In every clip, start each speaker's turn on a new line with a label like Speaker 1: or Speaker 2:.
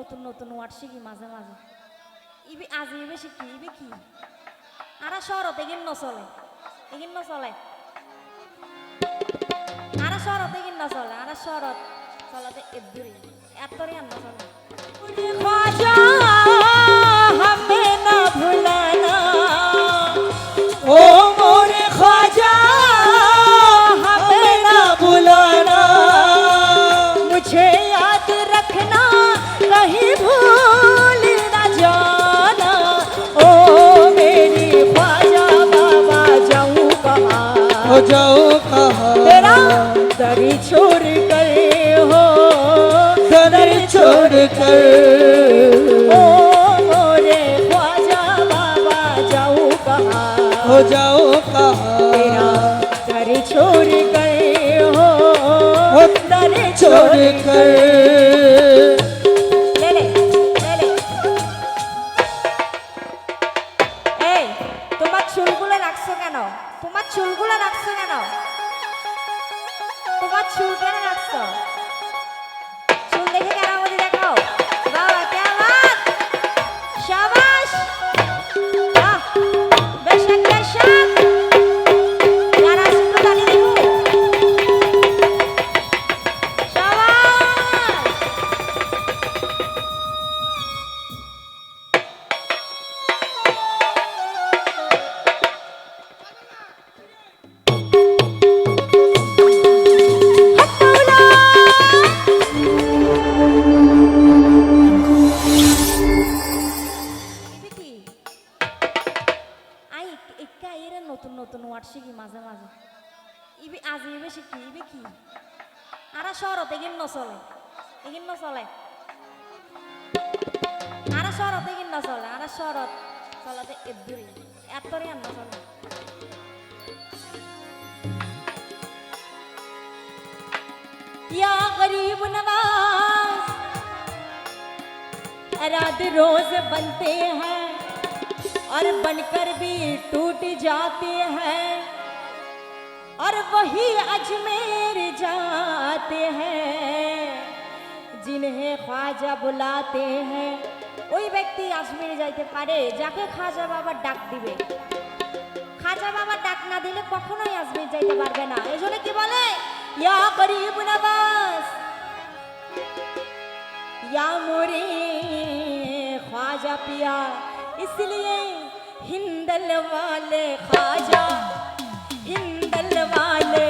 Speaker 1: নতুন নতুন ওয়ার্ড শিখি মাঝে মাঝে। ইবি আজি ইবে শিখি ইবে কি? আর শহরত এগিন নচলে এগিন নচলে। আর শহরত এগিন নচলে, আর শহরত চলতে এদুরি এত আর নচলে।
Speaker 2: छोड़ कर हो
Speaker 3: दर छोड़ कर।
Speaker 2: ओ रे ख्वाजा बाबा जाओ कहाँ?
Speaker 3: हो जाओ कहा?
Speaker 2: दर छोड़ कर हो
Speaker 3: हो
Speaker 2: दर
Speaker 3: छोड़ कर।
Speaker 2: তোমার চুল কেন রাখছো
Speaker 1: নতুন নতুন ওয়ার্ড শিখি মাঝে মাঝে ইবি আজি ইবে শিখি ইবে কি আরা শহরত এগিন নচলে এগিন নচলে আরা শহরত এগিন নচলে আরা শহরত চলতে এদুরি এতরি আর নচলে
Speaker 2: या गरीब नवाज रात रोज बनते हैं और बनकर भी टूट जाते हैं और वही अजमेर जाते हैं जिन्हें ख्वाजा बुलाते हैं
Speaker 1: ওই ব্যক্তি আজমিরে যাইতে পারে যাকে খাজা বাবার ডাক দিবে খাজা বাবার ডাক না দিলে কখনোই আজমির যাইতে পারবে না এই জন্য কি বলে
Speaker 2: या गरीब नवाज या मोरे ख्वाजा पिया इसलिए हिंदल वाले ख्वाजा हिंदल वाले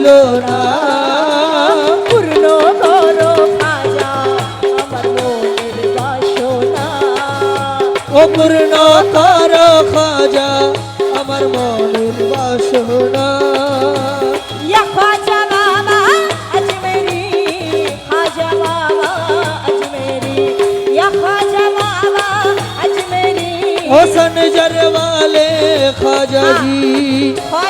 Speaker 2: রইল না। পূর্ণ করো খাজা আমার মনের বাসনা।
Speaker 3: ও পূর্ণ করো খাজা আমার মনের বাসনা। হোসন জরওয়ালে খাজা
Speaker 2: হ্যাঁ, জি।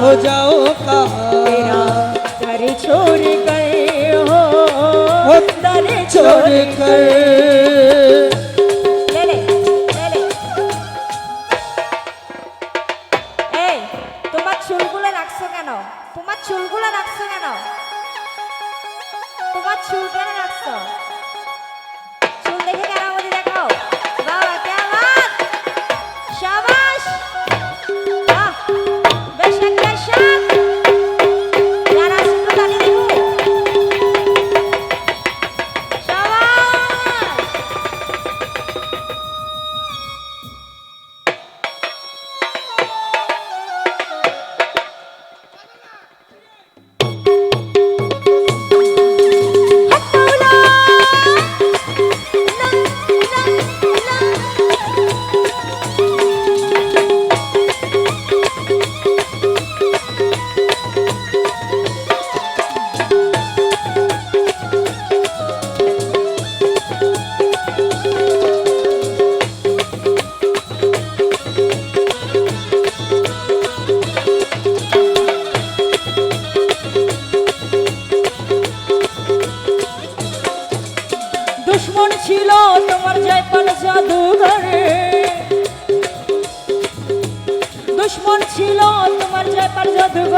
Speaker 2: हो
Speaker 3: जाओ कहा
Speaker 2: दर छोड़ गए हो दर
Speaker 3: छोड़
Speaker 2: गए তোমার চুলগুলো রাখছো কেন?
Speaker 1: তোমার চুলগুলো রাখছো কেন? তোমার চুলগুলো রাখছো?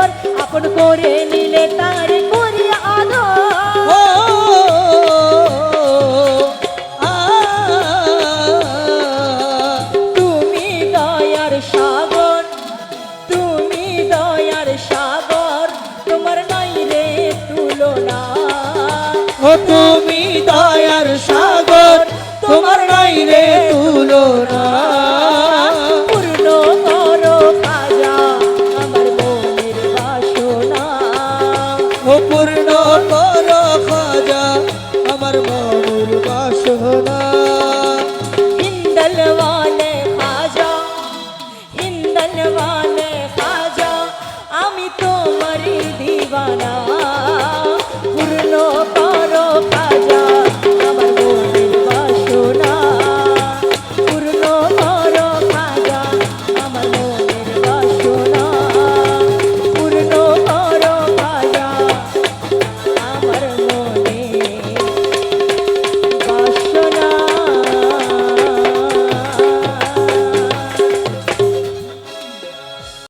Speaker 2: আপন করে নিলে তার তুমি দয়ার সাগর তুমি সাগর তোমার নাই রে তুলনা।
Speaker 3: না তুমি দয়ার সাগর তোমার নাই রে তুলনা।
Speaker 2: Bye.